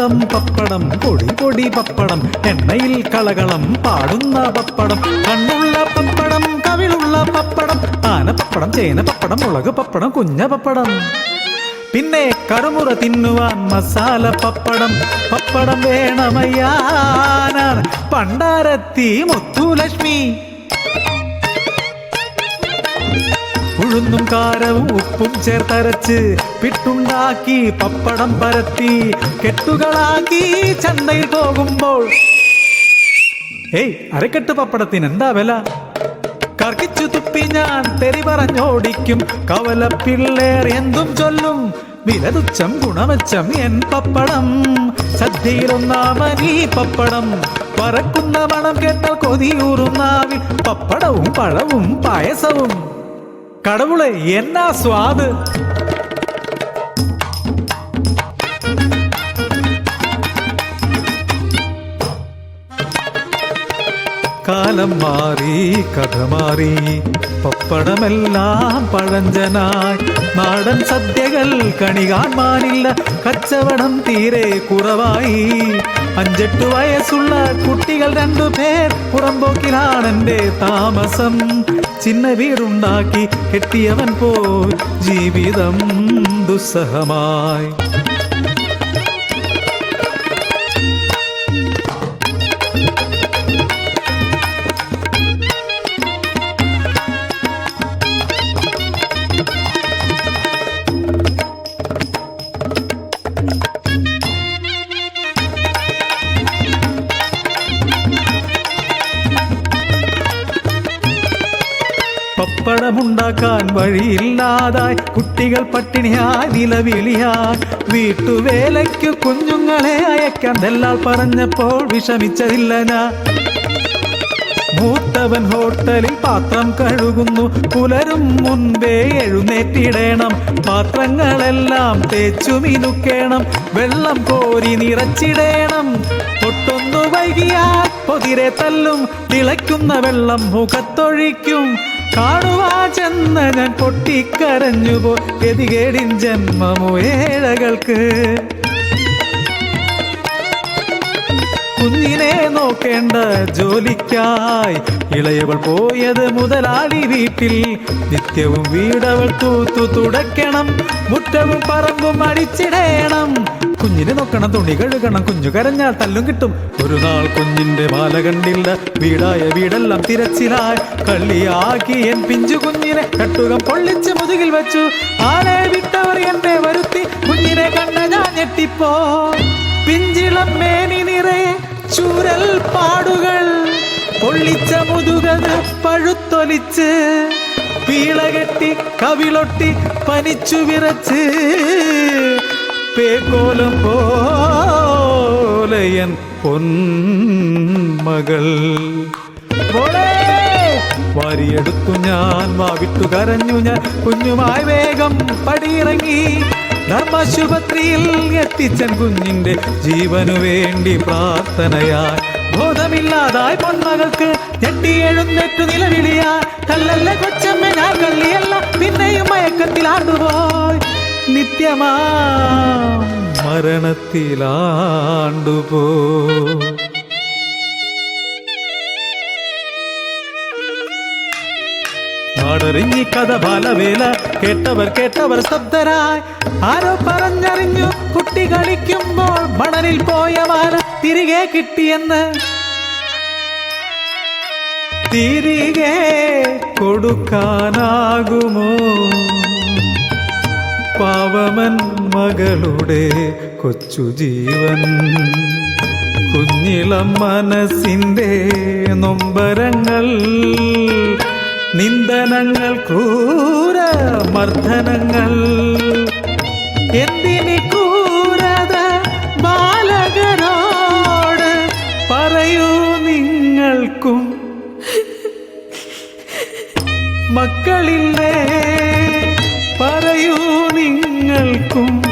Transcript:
പപ്പടം പപ്പടം പൊടി പൊടി പപ്പടം. എണ്ണയിൽ കളകളം പാടുന്ന പപ്പടം. കണ്ണുള്ള പപ്പടം കവിളുള്ള പപ്പടം. ആന പപ്പടം ചേന പപ്പടം മുളക് പപ്പടം കുഞ്ഞ പപ്പടം. പിന്നെ കറുമുറ തിന്നുവാൻ മസാല പപ്പടം. പപ്പടം വേണമയ്യാനാണ് പണ്ടാരത്തി മുത്തുലക്ഷ്മി. ഉഴുന്നും കാരവും ഉപ്പും ചേർത്തരച്ച് പിട്ടുണ്ടാക്കി പപ്പടം പരത്തി കെട്ടുകളാക്കി ചന്തയിൽ പോകുമ്പോൾ. ഏയ് അരക്കെട്ട് പപ്പടത്തിന് എന്താ വില? കർക്കിച്ചു തുപ്പി ഞാൻ തെറി പറഞ്ഞോടിക്കും. കവല പിള്ളേർ എന്തും ചൊല്ലും. വിലതുച്ഛം തുച്ഛം എൻ പപ്പടം. സദ്യയിലൊന്നാമനീ പപ്പടം. പറക്കുന്ന മണം കേട്ടാൽ കൊതിയൂറുന്നാവിൽ പപ്പടവും പഴവും പായസവും. കടവുളെ എന്നാ സ്വാദ്? കാലം മാറി കഥ മാറി പപ്പടമെല്ലാം പഴഞ്ചനായി. നാടൻ സദ്യകൾ കണി കാണാനില്ല കച്ചവടം തീരെ കുറവായി. അഞ്ചെട്ട് വയസ്സുള്ള കുട്ടികൾ രണ്ടുപേർ പുറമ്പോക്കിലാണെന്റെ താമസം. ചിന്ന വീടുണ്ടാക്കി കെട്ടിയവൻ പോയി ജീവിതം ദുസ്സഹമായി. പപ്പടമുണ്ടാക്കാൻ വഴിയില്ലാതായി. കുട്ടികൾ പട്ടിണിയായി നിലവിളിയാ വീട്ടുവേലയ്ക്കു കുഞ്ഞുങ്ങളെ അയക്കാൻ ദല്ലാൾ പറഞ്ഞപ്പോൾ വിഷമിച്ചതില്ല മൂത്തവൻ ഹോട്ടലിൽ പാത്രം കഴുകുന്നു. പുലരും മുൻപേ എഴുന്നേറ്റിടേണം. പാത്രങ്ങളെല്ലാം തേച്ചു മിനുക്കേണം. വെള്ളം കോരി നിറച്ചിടേണം. ഒട്ടൊന്നു വൈകിയാൽ പൊതിരെ തല്ലും. തിളയ്ക്കുന്ന വെള്ളം മുഖത്തൊഴിക്കും. കാണുവാ ചെന്ന ഞാൻ പൊട്ടിക്കരഞ്ഞുപോ ഗതികേടിൻ ജന്മമോ ഏഴകൾക്ക്. കുഞ്ഞിനെ നോക്കേണ്ട ജോലിക്കായി ഇളയവൾ പോയത് മുതലാളി വീട്ടിൽ. നിത്യവും വീടവൾ തൂത്തു തുടയ്ക്കണം മുറ്റവും പറമ്പും അടിച്ചിടേണം. കുഞ്ഞിനെ നോക്കണം തുണി കഴുകണം കുഞ്ഞു കരഞ്ഞാൽ തല്ലും കിട്ടും. ഒരു നാൾ കുഞ്ഞിന്റെ മാല കണ്ടില്ല വീടായ വീടെല്ലാം തിരച്ചിലായി. കള്ളിയാക്കി എൻ പിഞ്ചു കുഞ്ഞിനെ കട്ടുകം പൊള്ളിച്ച് മുതുകിൽ വെച്ചു. ആളെ വിട്ടവർ എന്നെ വരുത്തി കുഞ്ഞിനെ കണ്ട ഞാൻ ഞെട്ടിപ്പോ. പിഞ്ചിളം പാടുകൾ പൊള്ളിച്ച മുതുകത് പഴുത്തൊലിച്ച് പീളകെട്ടി കവിളൊട്ടി പനിച്ചു വിറച്ച് പേക്കോലം പോലയൻ പൊന്മകൾ. വാരിയെടുത്തു ഞാൻ വാവിട്ടു കരഞ്ഞു ഞാൻ കുഞ്ഞുമായി വേഗം പടിയിറങ്ങി. ധർമാശുപത്രിയിൽ എത്തിച്ചൻ കുഞ്ഞിന്റെ ജീവനു വേണ്ടി പ്രാർത്ഥനയായി. ബോധമില്ലാതായി പൊന്മകൾക്ക് ഞെട്ടി എഴുന്നേറ്റു നിലവിളിയാ. കല്ലല്ല കൊച്ചമ്മ ഞാൻ കള്ളിയല്ല പിന്നെയും മയക്കത്തിലാണ്ടുപോയി നിത്യമാ മരണത്തിലാണ്ടുപോ നാടറിഞ്ഞി കഥ ബാലവേല. കേട്ടവർ കേട്ടവർ സ്തബ്ധരായി. ആരോ പറഞ്ഞറിഞ്ഞു കുട്ടി കളിക്കുമ്പോൾ മണലിൽ പോയ വാല തിരികെ കിട്ടിയെന്ന്. തിരികെ കൊടുക്കാനാകുമോ? പാവമൻ മകളുടെ കൊച്ചു ജീവൻ. കുഞ്ഞിളം മനസ്സിന്റെ നൊമ്പരങ്ങൾ. നിന്ദനങ്ങൾ ക്രൂര മർദ്ദനങ്ങൾ. എന്തിനി ക്രൂരത ബാലകരോട് പറയൂ നിങ്ങൾക്കും. മക്കളില്ലേ പറയൂ നിങ്ങൾക്കും.